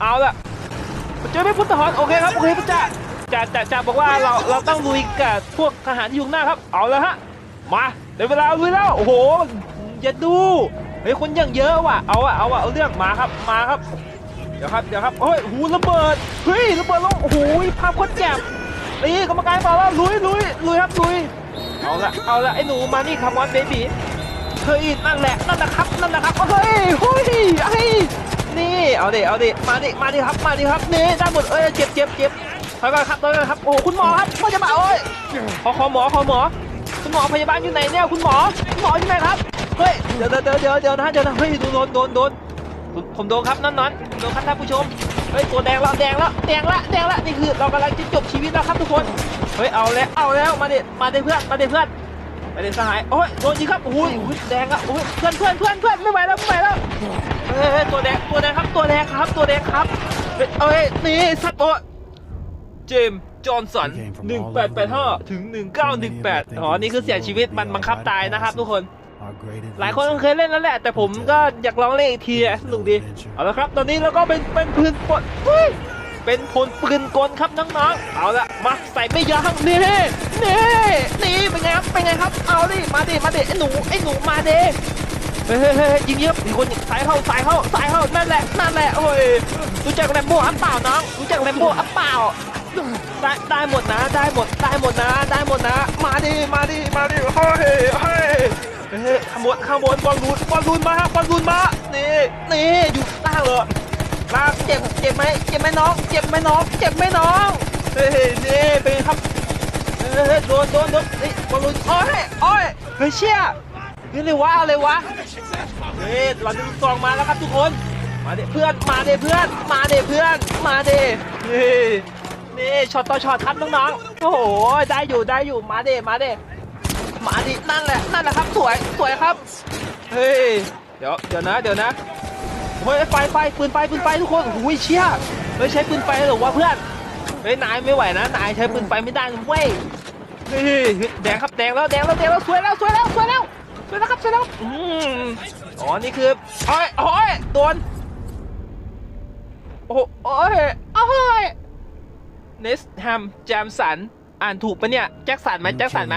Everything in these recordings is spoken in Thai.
เอาละเจอไม่พุทธหอนโอเคครับโอเคพระเจ้าจ่าจ่าจ่าบอกว่าเราเราต้องลุยกับพวกทหารที่อยู่ข้างหน้าครับ เอาละฮะมาได้เวลาลุยแล้วโอ้โหอย่าดูเฮ้ยคนยังเยอะว่ะเอาอะเอาอะเอาเรื่องมาครับมาครับ เดี๋ยวครับเดี๋ยวครับเฮ้ยหูระเบิดเฮ้ยระเบิดลงโอ้โหภาพโคตรแจ่มนี่กรรมการบอกแล้วลุยลุยลุยครับลุยเอาละเอาละไอ้หนูมานี่ครับวอนเบบี้เฮ้ยนั่นแหละนั่นนะครับนั่นนะครับเฮ้ยเฮ้ยไอ้ นี่เอาดิเอาดิมาดิมาดิครับมาดิครับนี่ได้หมดเอ้ยเจ็บเจ็บเจ็บถอยก่อนครับถอยก่อนครับโอ้คุณหมอครับพยาบาโอ้ยขอขอหมอขอหมอ คุณหมอพยาบาลอยู่ไหนเนี่ยคุณหมอคุณหมออยู่ไหนครับเฮ้ยเดี๋ยวเดี๋ยวเดี๋ยวเดี๋ยวนะเดี๋ยวนะเฮ้ยโดนโดนโดนผมผมโดนครับนั่นนอนโดนครับท่านผู้ชมเฮ้ยตัวแดงแล้วแดงแล้วแดงละแดงละนี่คือเรากำลังจะจบชีวิตแล้วครับทุกคนเฮ้ยเอาแล้วเอาแล้วมาดิมาดิเพื่อนมาดิเพื่อน มาดิสหายโอ้ยโดนยิงครับโอ้ยอุ๊ยแดงอะโอ้ยเพื่อนเพื่อนเพื่อนเพื่อนไม่ไหวแล้วไม่ไหวแล้วเฮ้ยเฮ้ยตัวแดงตัวแดงครับตัวแดงครับตัวแดงครับเฮ้ยเอ้ยนี่สัตว์โอ้ยเจมส์จอห์นสัน1885 ถึง 1918 อ๋อ นี่คือเสียชีวิตมันบังคับตายนะครับทุกคน หลายคนก็เคยเล่นแล้วแหละ แต่ผมก็อยากลองเล่นอีกทีอะสนุกดี เอาละครับ ตอนนี้เราก็เป็นเป็นปืนปนเฮ้ย เป็นพลปืนกลครับน้องๆ เอาละมาใส่ไม่ยั้งนี่นี่นี่เป็นไงครับเป็นไงครับ เอาดิมาดิมาดิไอ้หนูไอ้หนูมาดิเฮ้ยเฮ้ยเฮ้ยยิงเยอะมีคนสายเข้าสายเข้าสายเข้านั่นแหละนั่นแหละโอ้ยรู้จักแรมโบ้อัพเปล่าน้องรู้จักแรมโบ้อัพเปล่าได้ได้หมดนะได้หมดได้หมดนะ ได้หมดนะ มาดิมาดิมาดิเฮ้ยเฮ้ยเฮ้ยข้างบนข้างบนบอลลูนบอลลูนมาบอลลูนมานี่นี่อยู่ล่าง เจ็บเจ็บไหมเจ็บไหมน้อง เจ็บไหมน้อง เจ็บไหมน้องเฮ้ยนี่เป็นครับเฮ้ยโดนโดนโดนนี่บอลลูนโอ้ยโอ้ยเฮ้ยเชี่ยนี่เลยวะอะไรวะเฮ้ยเราดึงซองมาแล้วครับทุกคน มาเดเพื่อนมาเดเพื่อน มาเดเพื่อนมาเดนี่นี่ช็อตต่อช็อตครับน้องๆโอ้โหได้อยู่ได้อยู่มาเดมาเดมาดินั่นแหละนั่นแหละครับสวยสวยครับเฮ้ยเดี๋ยวเดี๋ยวนะเดี๋ยวนะ เฮ้ยไฟไฟปืนไฟปืนไฟทุกคนโอ้ยเชี่ยเฮ้ยใช้ปืนไฟเหรอวะเพื่อนเฮ้ยนายไม่ไหวนะนายใช้ปืนไฟไม่ได้นะเว้ยเฮ้ยแดงครับแดงแล้วแดงแล้วแดงแล้วสวยแล้วสวยแล้วสวยแล้วสวยแล้วครับสวยแล้วอืมอ๋อนี่คือโอ้ยโอ้ยโดนโอ้โหโอ้ยโอ้ยเนสแฮมแจมสันอ่านถูกปะเนี่ยแจ็คสันไหมแจ็คสันไหม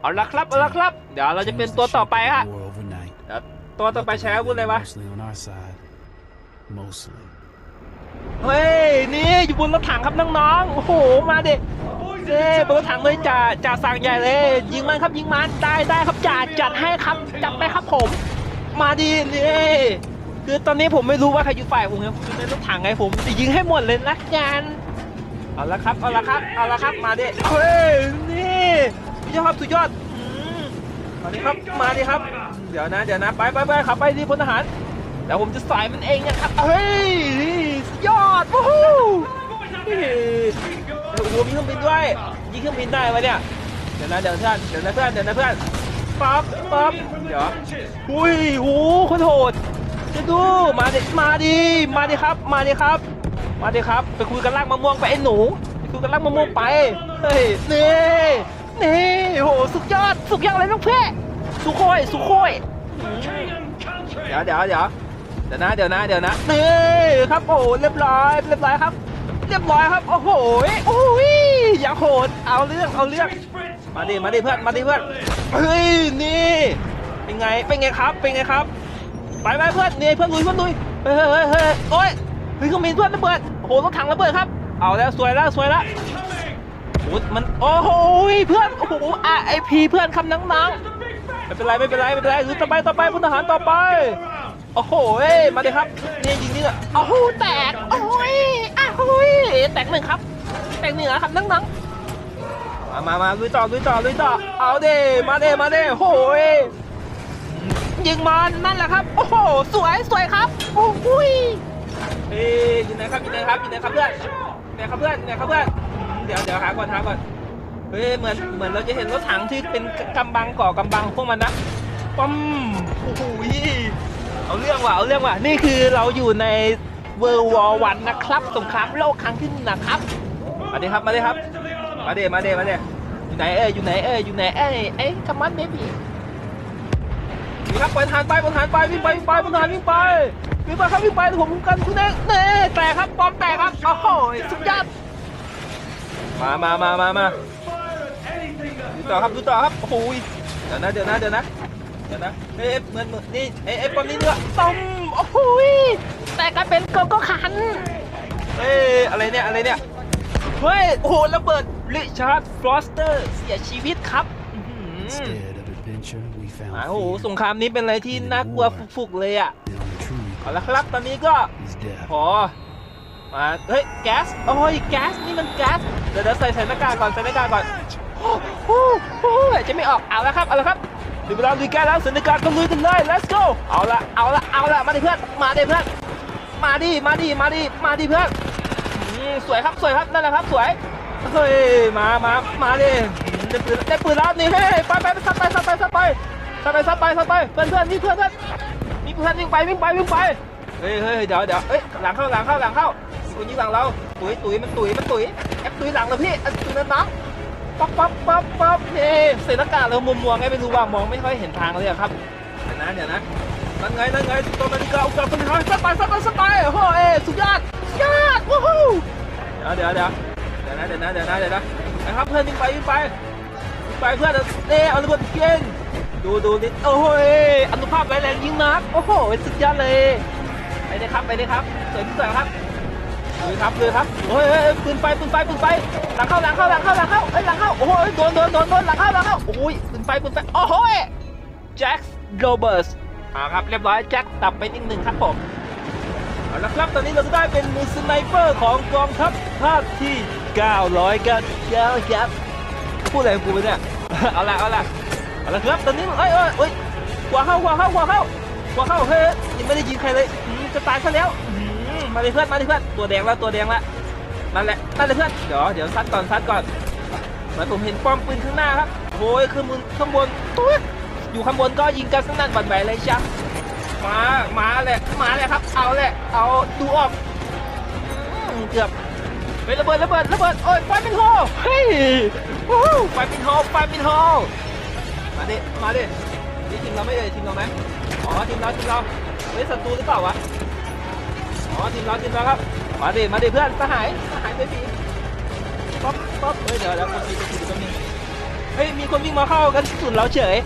เอาละครับเอาละครับ เดี๋ยวเราจะเป็นตัวต่อไปฮะเดี๋ยวตัวต่อไปใช้อาวุธอะไรวะ เฮ้ย นี่อยู่บนรถถังครับน้องๆ โอ้โห มาเด็กเด้บนรถถังเลยจ่าจ่าสั่งใหญ่เลย ยิงมันครับยิงมันได้ได้ครับจ่าจัดให้ครับจัดไปครับผม มาดีนี่คือตอนนี้ผมไม่รู้ว่าใครอยู่ฝ่ายผมครับอยู่ในรถถังไงผมจะยิงให้หมดเลยละกันเอาละครับเอาละครับเอาละครับมาดิเฮ้ยนี่สุดยอดครับสุดยอดอืมมาดิครับมาดิครับ เดี๋ยวนะเดี๋ยวนะไปไปไปขับไปที่พลทหาร เดี๋ยวผมจะสายมันเองนะครับ เฮ้ยสุดยอดวู้ฮู้โอ้โหมีเครื่องบินด้วยยิงเครื่องบินได้วะเนี่ย เดี๋ยวนะเดี๋ยวเพื่อนเดี๋ยวนะเพื่อนเดี๋ยวนะเพื่อนปั๊บปั๊บเดี๋ยวอุ้ยโหโคตรโหดจะดูมาดิมาดิมาดิครับ มาดิครับ มาดิครับ ไปคุยกันลากมะม่วงไปไอ้หนูไปคุยกันลากมะม่วงไปเฮ้ยนี่นี่โหสุดยอดสุดยอดเลยน้องเพ่สุโคยสุโคยเดี๋ยวเดี๋ยวเดี๋ยว เดี๋ยวนะเดี๋ยวนะเดี๋ยวนะนี่ครับโอ้โหเรียบร้อยเรียบร้อยครับ เรียบร้อยครับโอ้โหโอ้ยอย่าโหดเอาเรื่องเอาเรื่องมาดิมาดิเพื่อนมาดิเพื่อนเฮ้ยนี่เป็นไงเป็นไงครับเป็นไงครับไปไปเพื่อนนี่เพื่อนลุยเพื่อนลุยเฮ้ยเฮ้ยเฮ้ยโอ้ยเฮ้ยเครื่องบินเพื่อนระเบิดโอ้โหรถถังระเบิดครับ เอาแล้วสวยแล้วสวยแล้วโอ้ยมันโอ้โหเพื่อนโอ้โหอะไอพีเพื่อนคำนังๆไม่เป็นไรไม่เป็นไรไม่เป็นไรคือต่อไปต่อไปพลทหารต่อไป โอ้โหเอ้ยมาเลยครับนี่ยิงนี่แหละโอ้โหแตกโอ้ยอ้โอ้ยแตกหนึ่งครับ แตกหนึ่งอะครับนั่งๆมามามาลุยต่อลุยต่อลุยต่อเอาเด้มาเด้มาเด้โอ้ยยิงมันนั่นแหละครับ โอ้โหสวยสวยครับ โอ้โหยเฮ้ยอยู่ไหนครับอยู่ไหนครับอยู่ไหนครับเพื่อนไหนครับเพื่อนไหนครับเพื่อนเดี๋ยวเดี๋ยวหาก่อนหาก่อนเฮ้ยเหมือนเหมือนเราจะเห็นรถถังที่เป็นกำบังก่อกำบังพวกมันนะปั๊มโอ้โหย เอาเรื่องว่ะเอาเรื่องว่ะนี่คือเราอยู่ในเวอร์วอวันนะครับสงครามโลกครั้งที่หนึ่งนะครับมาดิครับมาดิครับมาเดมาเดมาเดอยู่ไหนเอ้ยอยู่ไหนเอ้ยอยู่ไหนเอ้ยเอ้ยคัมมันเบบี้นี่ครับปล่อยทารไปปล่อยทารไปวิ่งไปวิ่งไปปล่อยทารวิ่งไปวิ่งไปครับวิ่งไปผมคุ้มกันคุณเองเน่แตกครับสุดยอดมามามามามาดูต่อครับดูต่อครับโอ้โหเดี๋ยวนะเดี๋ยวนะเดี๋ยวนะ ดี๋ยวนะเอ๊ะเหมือนเหมือนนี่เอ๊ะเอ๊ะปอนนี้เนื้อต้มโอ้โหแต่กลายเป็นโกโก้คัน เอ้ยอะไรเนี่ยอะไรเนี่ยเฮ้ยโอ้โหระเบิดริชาร์ดฟรอสเตอร์เสียชีวิตครับอื้อหือ Instead of adventure, we found โอ้โห fear. สงครามนี้เป็นอะไรที่น่ากลัวฟุกๆเลยอะ The only true เอาละครับตอนนี้ก็ is death. พอมาเฮ้ยแก๊สโอ้ยแก๊สนี่มันแก๊สเดี๋ยวเดี๋ยวใส่ใส่หน้ากากก่อนใส่หน้ากากก่อนโอ้โหโอ้โหจะไม่ออกเอาละครับเอาละครับ ถึงเวลาลุยแก๊สแล้วส่หน้ากากก็ลุยกันเลย let's go เอาละเอาละเอาละมาดิเพื่อนมาดิเพื่อนมาดิมาดิมาดิมาดิเพื่อนสวยครับสวยครับนั่นแหละครับสวยเฮ้ยมามามาดิได้ปืนได้ปืนแล้วนี่เฮ้ยไปไปไปซัดไปซัดไปซัดไปซัดไปซัดไปซัดไปเพื่อนเพื่อนนี่เพื่อนเพื่อนมีเพื่อนวิ่งไปวิ่งไปวิ่งไปเฮ้ยเฮ้ยเดี๋ยวเดี๋ยวเอ้ยหลังเข้าหลังเข้าหลังเข้ามีคนยิงหลังเราตุ๋ยตุ๋ยมันตุ๋ยมันตุ๋ยแอปตุ๋ยหลังเราพี่ตุ๋ยนั่นน้อง ป๊อปป๊อปป๊อปป๊อเฮ้ใส่หน้ากากเรามัวมัวไงไม่รู้ว่ามองไม่ค่อยเห็นทางเลยอะครับเดี๋ยวนะเดี๋ยวนะนั่นไงนั่นไงตรงนาฬิกาอุกกาบคนท้ายสไปสไปสไปโอ้เอสุดยอดสุดยอดวู้ฮู้เดี๋ยวเดี๋ยวเดี๋ยวเดี๋ยวนะเดี๋ยวนะเดี๋ยวนะเดี๋ยวนะนะครับเพื่อนวิ่งไปวิ่งไปวิ่งไปเพื่อนเอเอาระเบิดเกนดูดูดิโอ้โหอนุภาพแรงแรงยิงนักโอ้โหสุดยอดเลยไปเลยครับไปเลยครับสวยที่สุดครับ เลยครับเลยครับโอ้ยเฮ้ยเฮ้ยปืนไฟปืนไฟปืนไฟหลังเข้าหลังเข้าหลังเข้าหลังเข้าเอ้ยหลังเข้าโอ้โหโดนโดนโดนโดนหลังเข้าหลังเข้าโอ้ยปืนไฟปืนไฟโอ้โหแจ็คโรเบิร์ตอ่าครับเรียบร้อยแจ็คตับไปนิดหนึ่งครับผมเอาละครับตอนนี้เราได้เป็นมือสไนเปอร์ของกองทัพภาคที่900กันเก้าครับพูดอะไรกูไปเนี่ยเอาละเอาละเอาละครับตอนนี้เอ้ยเอ้ยเอ้ยขวาเข้าขวาเข้าขวาเข้าหัวเข้าเฮ้ยยังไม่ได้ยิงใครเลยจะตายซะแล้ว มาเลยเพื่อนมาเลยเพื่อนตัวแดงแล้วตัวแดงแล้วนั่นแหละนั่นเลยเพื่อนเดี๋ยวเดี๋ยวซัดก่อนซัดก่อนเหมือนผมเห็นป้อมปืนข้างหน้าครับโอ้ยขึ้นบนข้างบนอยู่ข้างบนก็ยิงกันสนั่นหวั่นไหวเลยจ้ะมามาแหละมาแหละครับ เอาแหละเอาดูออกเกือบเฮ้ยระเบิดระเบิดระเบิดโอ้ยไฟเป็นโฮเฮ้ยไฟเป็นโฮไฟเป็นโฮมาดิมาดินี่ทีมเราไม่เลยทีมเราไหมอ๋อทีมเราทีมเราเฮ้ยศัตรูหรือเปล่าวะ อ๋อทีมเราทีมเราครับ มาดิ มาดิเพื่อนสหายสหายเบบีป๊อปป๊อปเฮ้ยเดี๋ยวเดี๋ยวคนมีคนมีคนมีเฮ้ยมีคนวิ่งมาเข้ากันสุดเราเฉย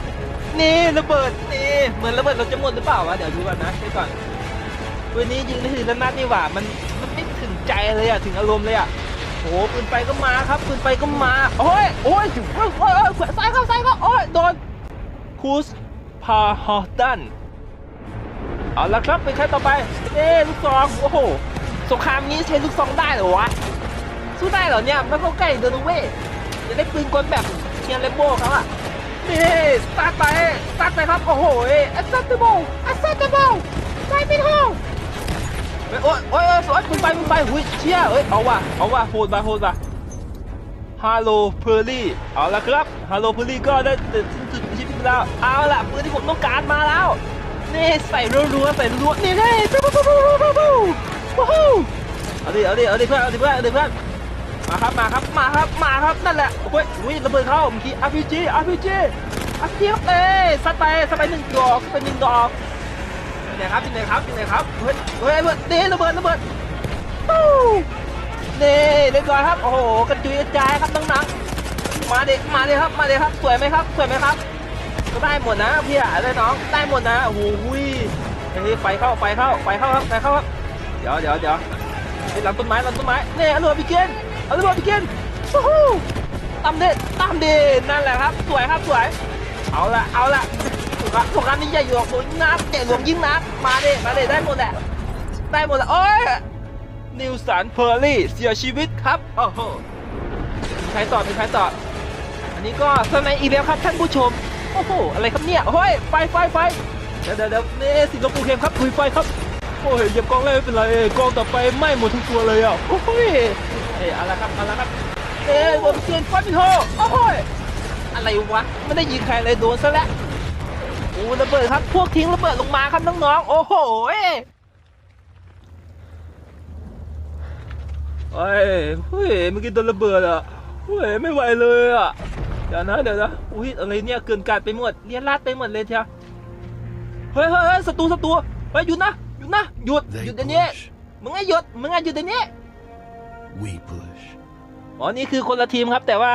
นี่ระเบิดนี่เหมือนระเบิดเราจะหมดหรือเปล่าวะเดี๋ยวดูก่อนนะเดี๋ยวก่อนวันนี้ยิงไม่ถึงนัดนัดนี่หว่ามันมันไม่ถึงใจเลยอะถึงอารมณ์เลยอะโอ้โหปืนไฟก็มาครับปืนไฟก็มาโอ้ยโอ้ยโอ้ยโอ้ยซ้ายเข้าซ้ายเข้าโอ้ยโดนคูสพาฮอร์ดัน เอาละครับเป็นใครต่อไปเอ้ลูกซองโอ้โหสงครามนี้ใช้ลูกซองได้เหรอวะสู้ได้เหรอเนี่ยไม่เข้าใกล้เดินเว้ยจะได้ปืนกลแบบเทียนเลโบ้เขาอะนี่สตาร์ทไปสตาร์ทไปครับโอ้โหแอสซัตเตเบิลแอสซัตเตเบิลไฟเป็นห้องโอ้ยโอ้ยโอ้ยสวยปืนไฟปืนไฟหุยเชี่ยเอ้ยเอาว่ะเอาว่ะโหดว่ะโหดว่ะฮัลโหลเพอร์ลี่เอาละครับฮัลโหลเพอร์ลี่ก็ได้สิ้นสุดชีวิตแล้วเอาละปืนที่ผมต้องการมาแล้ว นี่ใส่รัวๆใส่รัวๆนี่นี่ปุ๊บปุ๊บปุ๊บปุ๊บปุ๊บปุ๊บวู้ฮู้เอาดิเอาดิเอาดิเพื่อนเอาดิเพื่อนเอาดิเพื่อนมาครับมาครับมาครับมาครับนั่นแหละโอ้ยอุ้ยระเบิดเข้าเมื่อกี้ RPG RPG RPG ครับเอ้สัดไปสัดไปหนึ่งดอกสัดไปหนึ่งดอกอยู่ไหนครับอยู่ไหนครับอยู่ไหนครับเฮ้ยเฮ้ยเนี่ระเบิดระเบิดปู้นี่เรียบร้อยครับโอ้โหกระจุยกระจายครับน้องๆมาเด็กมาเลยครับมาเลยครับสวยไหมครับสวยไหมครับ ก็ได้หมดนะพี่อะได้น้องได้หมดนะโอ้โหยเฮ้ยไฟเข้าไฟเข้าไฟเข้าครับไฟเข้าครับเดี๋ยวเดี๋ยวเดี๋ยวเฮ้หลังต้นไม้หลังต้นไม้นี่อร่อยพี่เกนอร่อยพี่เกนโอ้โหตามเด็ดตามเด็ดนั่นแหละครับ สวยครับสวย เอาละเอาละสงครามสงครามนี้ใหญ่หลวงยิงนัดใหญ่หลวงยิ่งนัดมาเด็มาเด็ได้หมดแหละได้หมดแหละโอ้ยนิวสันเพอร์ลี่เสียชีวิตครับโอ้โหใครต่อมีใครต่อ อันนี้ก็สไนอีกแล้วครับท่านผู้ชม โอ้โหอะไรครับเนี่ยโอ้ยไฟไฟไฟเดี๋ยวเดี๋ยวเดี๋ยวนี่สิงคโปร์เกมครับคุยไฟครับโอ้ยเหยียบกองเลยไม่เป็นไรกองต่อไปไหม้หมดทั้งตัวเลยอะโอ้ยเอ้ยอะไรครับอะไรครับเอ้ยโดนเกียนฟันพิโทโอ้โยอะไรวะไม่ได้ยิงใครเลยโดนซะแล้วโอ้ระเบิดครับพวกทิ้งระเบิดลงมาครับน้องๆโอ้โหเฮ้ยเฮ้ยเมื่อกี้โดนระเบิดอะ เฮ้ยไม่ไหวเลยอะ เดี๋ยวนะเดี๋ยวนะ อุ้ยอะไรเนี่ยเกินการไปหมดเลียนลาดไปหมดเลยเชียวเฮ้ยเฮ้ยเฮ้ยศัตรูศัตรูเฮ้ยหยุดนะหยุดนะหยุดห They ยุดเดี๋ยวนี้ push. มึงไงหยุดมึงไงหยุดเดี๋ยวนี้ we push. อ๋อนี่คือคนละทีมครับ แต่ว่า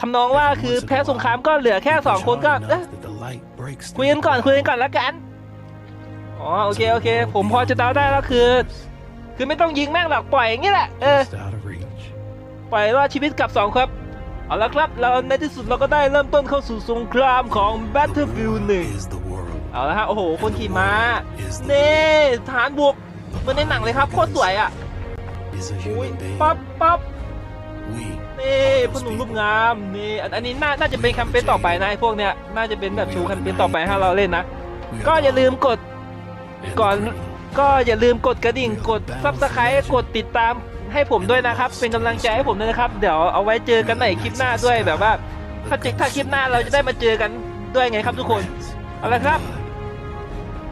ทำนองว่าคือแพ้สงครามก็เหลือแค่สองคนก็ Hard เอ๊ะ enough that the light breaks คุยกันก่อนคุยกันก่อนแล้วกันอ๋อโอเคโอเค ผมพอจะเดาได้แล้วคือ คือไม่ต้องยิงแม่งหรอกปล่อยอย่างนี้แหละเออ Just out of reach. ปล่อยรอดชีวิตกับสองครับ เอาละครับ เราในที่สุดเราก็ได้เริ่มต้นเข้าสู่สงครามของ Battlefield 1 Is the world. เอาละฮะ โอ้โห คนขี่ม้า เน่ทหารบวกเหมือนในหนังเลยครับ โคตรสวยอะ Is a อุ้ย human being. ปั๊บปั๊บ We นี่พ่อหนุ่มรูปงามนี่อันอันนี้น่าน่าจะเป็นแคมเปญต่อไปนะไอ้พวกเนี้ยน่าจะเป็นแบบชูแคมเปญต่อไปถ้าเราเล่นนะ we are ก็อย่าลืมกด and ก่อน the freedom. ก็อย่าลืมกดกระดิ่งกดซับสไครต์กดติดตาม ให้ผมด้วยนะครับ เป็นกำลังใจให้ผมด้วยนะครับ เดี๋ยวเอาไว้เจอกันในคลิปหน้าด้วยแบบว่าถ้าเจถ้าคลิปหน้าเราจะได้มาเจอกันด้วยไงครับทุกคนเอาละครับ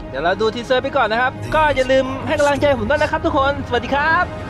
เดี๋ยวเราดูทีเซอร์ไปก่อนนะครับ ก็อย่าลืมให้กำลังใจผมด้วยนะครับทุกคน สวัสดีครับ